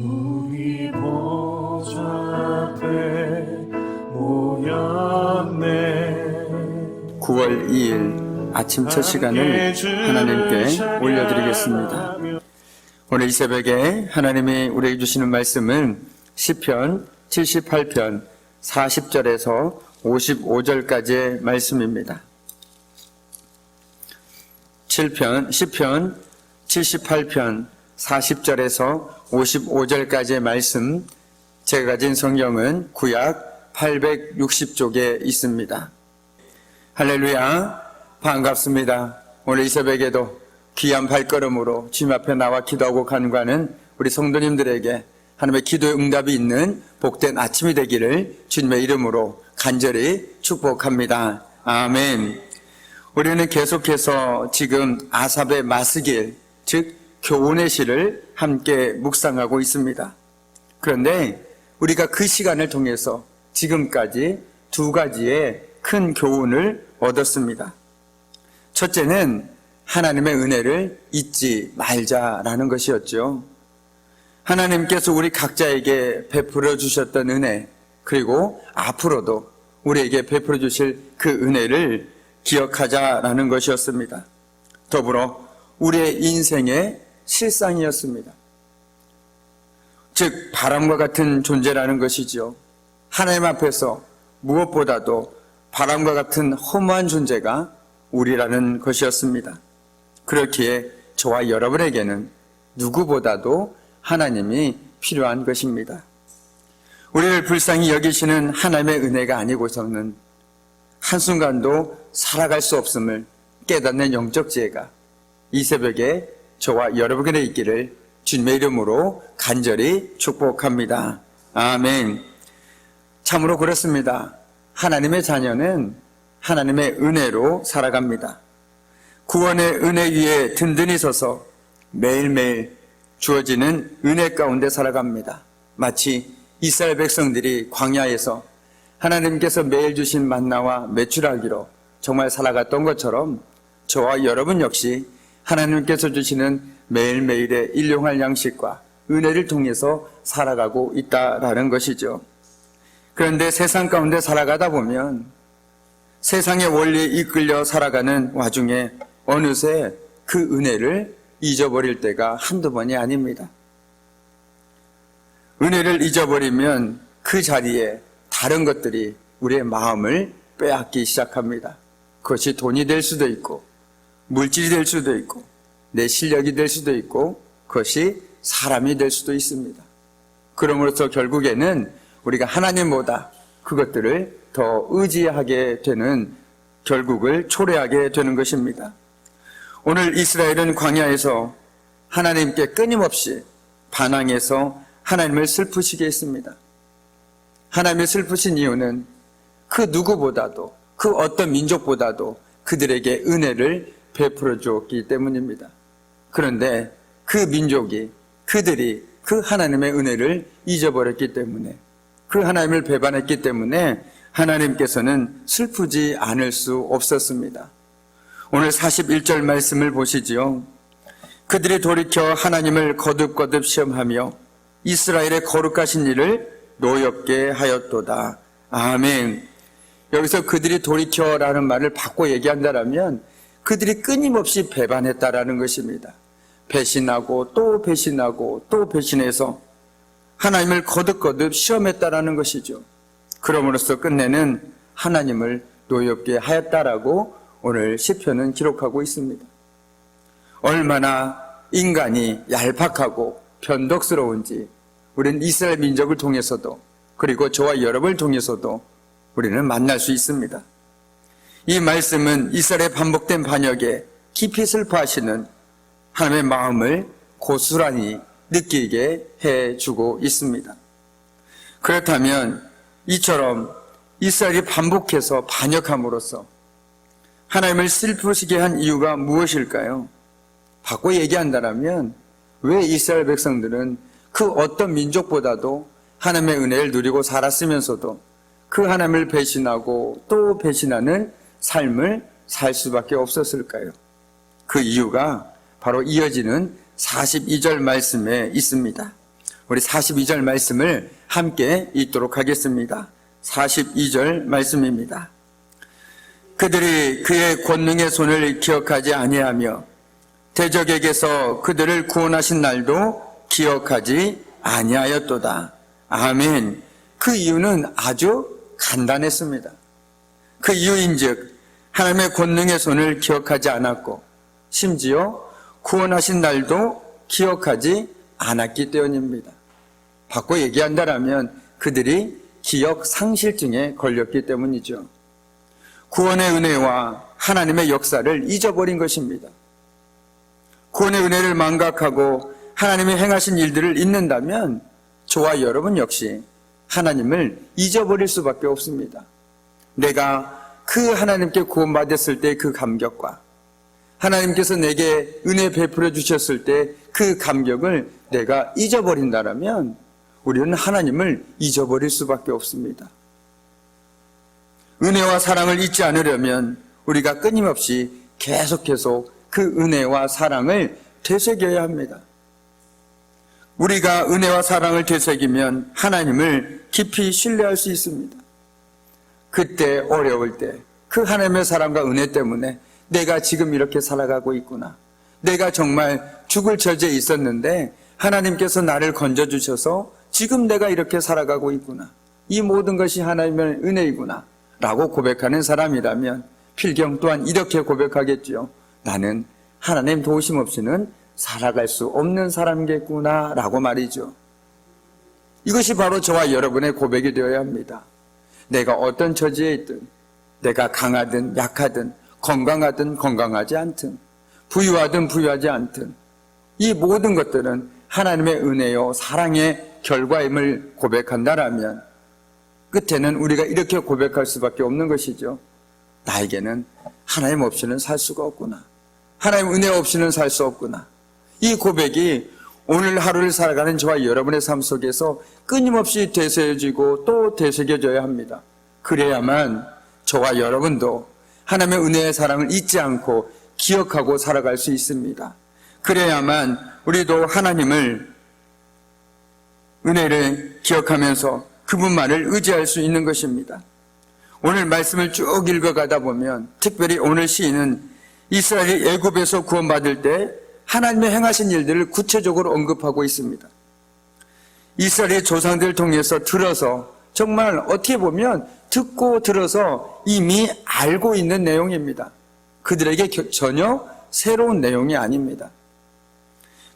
우리 보좌 앞에 모였네 9월 2일 아침 첫 시간을 하나님께 올려드리겠습니다. 오늘 이 새벽에 하나님이 우리에게 주시는 말씀은 시편 78편 40절에서 55절까지의 말씀입니다. 7편, 시편 78편 40절에서 55절까지의 말씀, 제가 가진 성경은 구약 860쪽에 있습니다. 할렐루야, 반갑습니다. 오늘 이 새벽에도 귀한 발걸음으로 주님 앞에 나와 기도하고 간과하는 우리 성도님들에게 하나님의 기도의 응답이 있는 복된 아침이 되기를 주님의 이름으로 간절히 축복합니다. 아멘. 우리는 계속해서 지금 아삽의 마스길, 즉 교훈의 시를 함께 묵상하고 있습니다. 그런데 우리가 그 시간을 통해서 지금까지 두 가지의 큰 교훈을 얻었습니다. 첫째는 하나님의 은혜를 잊지 말자라는 것이었죠. 하나님께서 우리 각자에게 베풀어 주셨던 은혜, 그리고 앞으로도 우리에게 베풀어 주실 그 은혜를 기억하자라는 것이었습니다. 더불어 우리의 인생의 실상이었습니다. 즉, 바람과 같은 존재라는 것이죠. 하나님 앞에서 무엇보다도 바람과 같은 허무한 존재가 우리라는 것이었습니다. 그렇기에 저와 여러분에게는 누구보다도 하나님이 필요한 것입니다. 우리를 불쌍히 여기시는 하나님의 은혜가 아니고서는 한순간도 살아갈 수 없음을 깨닫는 영적 지혜가 이 새벽에 저와 여러분에게 있기를 주님의 이름으로 간절히 축복합니다. 아멘. 참으로 그렇습니다. 하나님의 자녀는 하나님의 은혜로 살아갑니다. 구원의 은혜 위에 든든히 서서 매일매일 주어지는 은혜 가운데 살아갑니다. 마치 이스라엘 백성들이 광야에서 하나님께서 매일 주신 만나와 매출하기로 정말 살아갔던 것처럼 저와 여러분 역시 하나님께서 주시는 매일매일의 일용할 양식과 은혜를 통해서 살아가고 있다라는 것이죠. 그런데 세상 가운데 살아가다 보면 세상의 원리에 이끌려 살아가는 와중에 어느새 그 은혜를 잊어버릴 때가 한두 번이 아닙니다. 은혜를 잊어버리면 그 자리에 다른 것들이 우리의 마음을 빼앗기 시작합니다. 그것이 돈이 될 수도 있고, 물질이 될 수도 있고, 내 실력이 될 수도 있고, 그것이 사람이 될 수도 있습니다. 그러므로서 결국에는 우리가 하나님보다 그것들을 더 의지하게 되는 결국을 초래하게 되는 것입니다. 오늘 이스라엘은 광야에서 하나님께 끊임없이 반항해서 하나님을 슬프시게 했습니다. 하나님을 슬프신 이유는 그 누구보다도 그 어떤 민족보다도 그들에게 은혜를 베풀어 주었기 때문입니다. 그런데 그 민족이 그들이 그 하나님의 은혜를 잊어버렸기 때문에 그 하나님을 배반했기 때문에 하나님께서는 슬프지 않을 수 없었습니다. 오늘 41절 말씀을 보시지요. 그들이 돌이켜 하나님을 거듭거듭 시험하며 이스라엘의 거룩하신 일을 노엽게 하였도다. 아멘. 여기서 그들이 돌이켜라는 말을 바꿔 얘기한다면 그들이 끊임없이 배반했다라는 것입니다. 배신하고 또 배신하고 또 배신해서 하나님을 거듭거듭 시험했다라는 것이죠. 그럼으로써 끝내는 하나님을 노엽게 하였다라고 오늘 시편은 기록하고 있습니다. 얼마나 인간이 얄팍하고 변덕스러운지 우리는 이스라엘 민족을 통해서도 그리고 저와 여러분을 통해서도 우리는 만날 수 있습니다. 이 말씀은 이스라엘의 반복된 반역에 깊이 슬퍼하시는 하나님의 마음을 고스란히 느끼게 해주고 있습니다. 그렇다면 이처럼 이스라엘이 반복해서 반역함으로써 하나님을 슬프시게 한 이유가 무엇일까요? 바꿔 얘기한다면 왜 이스라엘 백성들은 그 어떤 민족보다도 하나님의 은혜를 누리고 살았으면서도 그 하나님을 배신하고 또 배신하는 삶을 살 수밖에 없었을까요? 그 이유가 바로 이어지는 42절 말씀에 있습니다. 우리 42절 말씀을 함께 읽도록 하겠습니다. 42절 말씀입니다. 그들이 그의 권능의 손을 기억하지 아니하며 대적에게서 그들을 구원하신 날도 기억하지 아니하였도다. 아멘. 그 이유는 아주 간단했습니다. 그 이유인즉 하나님의 권능의 손을 기억하지 않았고 심지어 구원하신 날도 기억하지 않았기 때문입니다. 바꿔 얘기한다면 그들이 기억 상실증에 걸렸기 때문이죠. 구원의 은혜와 하나님의 역사를 잊어버린 것입니다. 구원의 은혜를 망각하고 하나님이 행하신 일들을 잊는다면 저와 여러분 역시 하나님을 잊어버릴 수밖에 없습니다. 내가 그 하나님께 구원받았을 때 그 감격과 하나님께서 내게 은혜 베풀어 주셨을 때 그 감격을 내가 잊어버린다라면 우리는 하나님을 잊어버릴 수밖에 없습니다. 은혜와 사랑을 잊지 않으려면 우리가 끊임없이 계속 계속 그 은혜와 사랑을 되새겨야 합니다. 우리가 은혜와 사랑을 되새기면 하나님을 깊이 신뢰할 수 있습니다. 그때 어려울 때 그 하나님의 사랑과 은혜 때문에 내가 지금 이렇게 살아가고 있구나. 내가 정말 죽을 처지에 있었는데 하나님께서 나를 건져주셔서 지금 내가 이렇게 살아가고 있구나. 이 모든 것이 하나님의 은혜이구나. 라고 고백하는 사람이라면 필경 또한 이렇게 고백하겠지요. 나는 하나님 도우심 없이는 살아갈 수 없는 사람이겠구나. 라고 말이죠. 이것이 바로 저와 여러분의 고백이 되어야 합니다. 내가 어떤 처지에 있든, 내가 강하든 약하든, 건강하든 건강하지 않든, 부유하든 부유하지 않든, 이 모든 것들은 하나님의 은혜요, 사랑의 결과임을 고백한다라면, 끝에는 우리가 이렇게 고백할 수밖에 없는 것이죠. 나에게는 하나님 없이는 살 수가 없구나. 하나님 은혜 없이는 살 수 없구나. 이 고백이 오늘 하루를 살아가는 저와 여러분의 삶 속에서 끊임없이 되새겨지고 또 되새겨져야 합니다. 그래야만 저와 여러분도 하나님의 은혜의 사랑을 잊지 않고 기억하고 살아갈 수 있습니다. 그래야만 우리도 하나님을 은혜를 기억하면서 그분만을 의지할 수 있는 것입니다. 오늘 말씀을 쭉 읽어가다 보면 특별히 오늘 시인은 이스라엘이 애굽에서 구원받을 때 하나님의 행하신 일들을 구체적으로 언급하고 있습니다. 이스라엘의 조상들 통해서 들어서 정말 어떻게 보면 듣고 들어서 이미 알고 있는 내용입니다. 그들에게 겨- 전혀 새로운 내용이 아닙니다.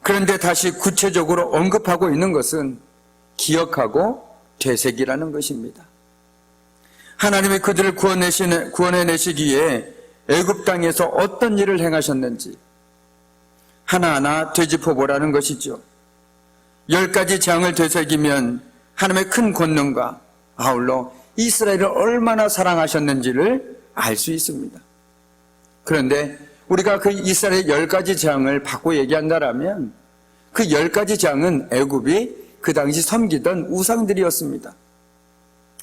그런데 다시 구체적으로 언급하고 있는 것은 기억하고 되새기라는 것입니다. 하나님이 그들을 구원해내시기 위해 애굽 땅에서 어떤 일을 행하셨는지 하나하나 되짚어 보라는 것이죠. 열 가지 재앙을 되새기면 하나님의 큰 권능과 아울러 이스라엘을 얼마나 사랑하셨는지를 알 수 있습니다. 그런데 우리가 그 이스라엘의 열 가지 재앙을 바꿔 얘기한다라면 그 열 가지 재앙은 애굽이 그 당시 섬기던 우상들이었습니다.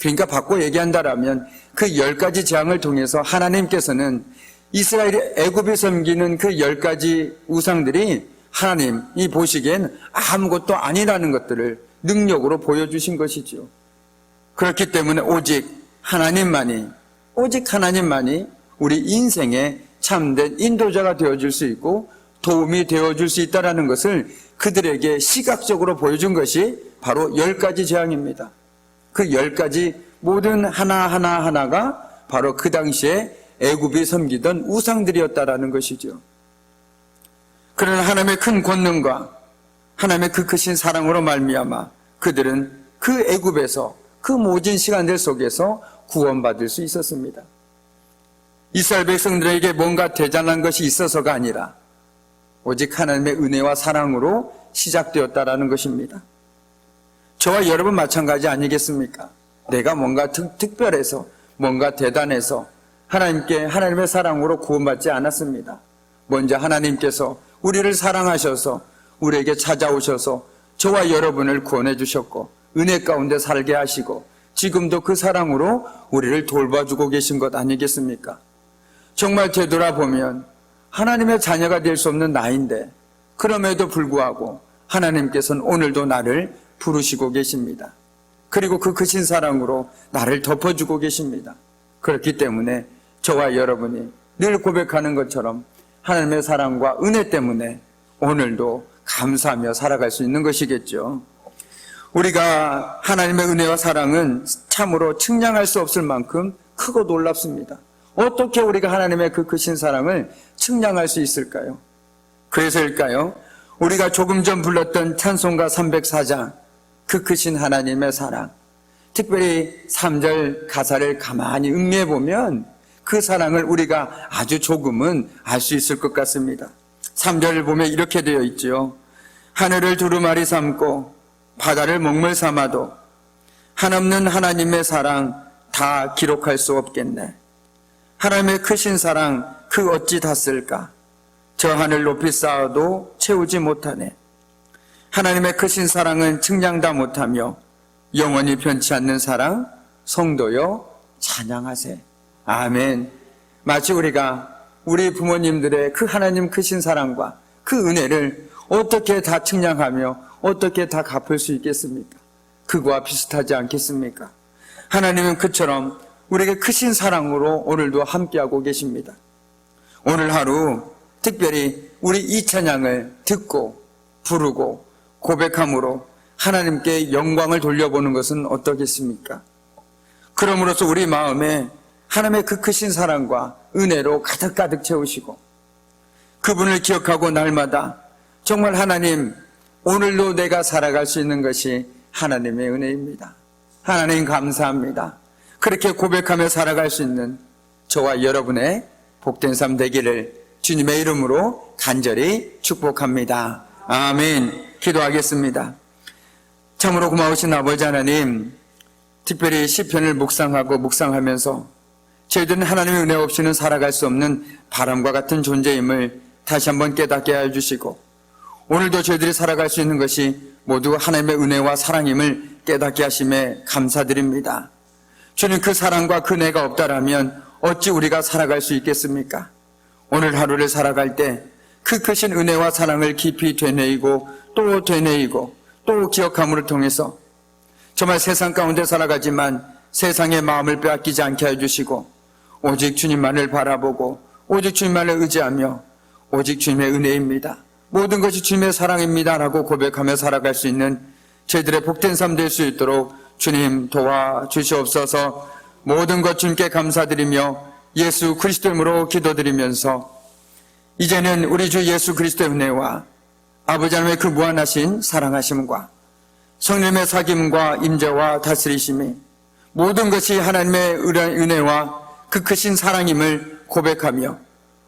그러니까 바꿔 얘기한다라면 그 열 가지 재앙을 통해서 하나님께서는 이스라엘이 애굽이 섬기는 그 열 가지 우상들이 하나님이 보시기엔 아무것도 아니라는 것들을 능력으로 보여주신 것이죠. 그렇기 때문에 오직 하나님만이 오직 하나님만이 우리 인생의 참된 인도자가 되어줄 수 있고 도움이 되어줄 수 있다라는 것을 그들에게 시각적으로 보여준 것이 바로 열 가지 재앙입니다. 그 열 가지 모든 하나 하나 하나가 바로 그 당시에 애굽이 섬기던 우상들이었다라는 것이죠. 그러나 하나님의 큰 권능과 하나님의 그 크신 사랑으로 말미암아 그들은 그 애굽에서 그 모진 시간들 속에서 구원받을 수 있었습니다. 이스라엘 백성들에게 뭔가 대단한 것이 있어서가 아니라 오직 하나님의 은혜와 사랑으로 시작되었다라는 것입니다. 저와 여러분 마찬가지 아니겠습니까? 내가 뭔가 특, 특별해서 뭔가 대단해서 하나님께 하나님의 사랑으로 구원받지 않았습니다. 먼저 하나님께서 우리를 사랑하셔서 우리에게 찾아오셔서 저와 여러분을 구원해 주셨고 은혜 가운데 살게 하시고 지금도 그 사랑으로 우리를 돌봐주고 계신 것 아니겠습니까? 정말 되돌아보면 하나님의 자녀가 될 수 없는 나인데 그럼에도 불구하고 하나님께서는 오늘도 나를 부르시고 계십니다. 그리고 그 크신 사랑으로 나를 덮어주고 계십니다. 그렇기 때문에 저와 여러분이 늘 고백하는 것처럼 하나님의 사랑과 은혜 때문에 오늘도 감사하며 살아갈 수 있는 것이겠죠. 우리가 하나님의 은혜와 사랑은 참으로 측량할 수 없을 만큼 크고 놀랍습니다. 어떻게 우리가 하나님의 그 크신 사랑을 측량할 수 있을까요? 그래서일까요? 우리가 조금 전 불렀던 찬송가 304장, 그 크신 하나님의 사랑. 특별히 3절 가사를 가만히 음미해 보면 그 사랑을 우리가 아주 조금은 알 수 있을 것 같습니다. 3절을 보면 이렇게 되어 있죠. 하늘을 두루마리 삼고 바다를 먹물 삼아도 한없는 하나님의 사랑 다 기록할 수 없겠네. 하나님의 크신 사랑 그 어찌 닿을까? 저 하늘 높이 쌓아도 채우지 못하네. 하나님의 크신 사랑은 측량 다 못하며 영원히 변치 않는 사랑 성도여 찬양하세. 아멘. 마치 우리가 우리 부모님들의 그 하나님 크신 사랑과 그 은혜를 어떻게 다 측량하며 어떻게 다 갚을 수 있겠습니까? 그거와 비슷하지 않겠습니까? 하나님은 그처럼 우리에게 크신 사랑으로 오늘도 함께하고 계십니다. 오늘 하루 특별히 우리 이 찬양을 듣고 부르고 고백함으로 하나님께 영광을 돌려보는 것은 어떻겠습니까? 그럼으로써 우리 마음에 하나님의 그 크신 사랑과 은혜로 가득가득 채우시고 그분을 기억하고 날마다 정말 하나님 오늘도 내가 살아갈 수 있는 것이 하나님의 은혜입니다. 하나님 감사합니다. 그렇게 고백하며 살아갈 수 있는 저와 여러분의 복된 삶 되기를 주님의 이름으로 간절히 축복합니다. 아멘. 기도하겠습니다. 참으로 고마우신 아버지 하나님, 특별히 시편을 묵상하고 묵상하면서 저희들은 하나님의 은혜 없이는 살아갈 수 없는 바람과 같은 존재임을 다시 한번 깨닫게 해 주시고 오늘도 저희들이 살아갈 수 있는 것이 모두 하나님의 은혜와 사랑임을 깨닫게 하심에 감사드립니다. 주님 그 사랑과 그 은혜가 없다라면 어찌 우리가 살아갈 수 있겠습니까? 오늘 하루를 살아갈 때 그 크신 은혜와 사랑을 깊이 되뇌이고 또 되뇌이고 또 기억함을 통해서 정말 세상 가운데 살아가지만 세상의 마음을 빼앗기지 않게 해주시고 오직 주님만을 바라보고 오직 주님만을 의지하며 오직 주님의 은혜입니다. 모든 것이 주님의 사랑입니다. 라고 고백하며 살아갈 수 있는 저희들의 복된 삶 될 수 있도록 주님 도와 주시옵소서 모든 것 주님께 감사드리며 예수 그리스도 이름으로 기도드리면서 이제는 우리 주 예수 그리스도의 은혜와 아버지 하나님의 그 무한하신 사랑하심과 성령의 사귐과 임재와 다스리심이 모든 것이 하나님의 은혜와 그 크신 사랑임을 고백하며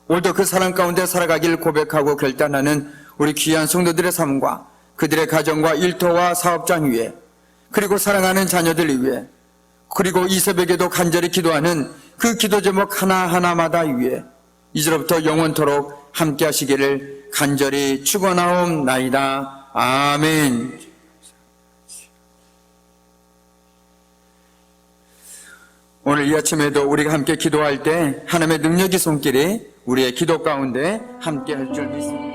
오늘도 그 사랑 가운데 살아가길 고백하고 결단하는 우리 귀한 성도들의 삶과 그들의 가정과 일터와 사업장 위에 그리고 사랑하는 자녀들 위해 그리고 이 새벽에도 간절히 기도하는 그 기도 제목 하나하나마다 위에 이제로부터 영원토록 함께 하시기를 간절히 축원하옵나이다. 아멘. 오늘 이 아침에도 우리가 함께 기도할 때 하나님의 능력이 손길이 우리의 기도 가운데 함께 할 줄 믿습니다.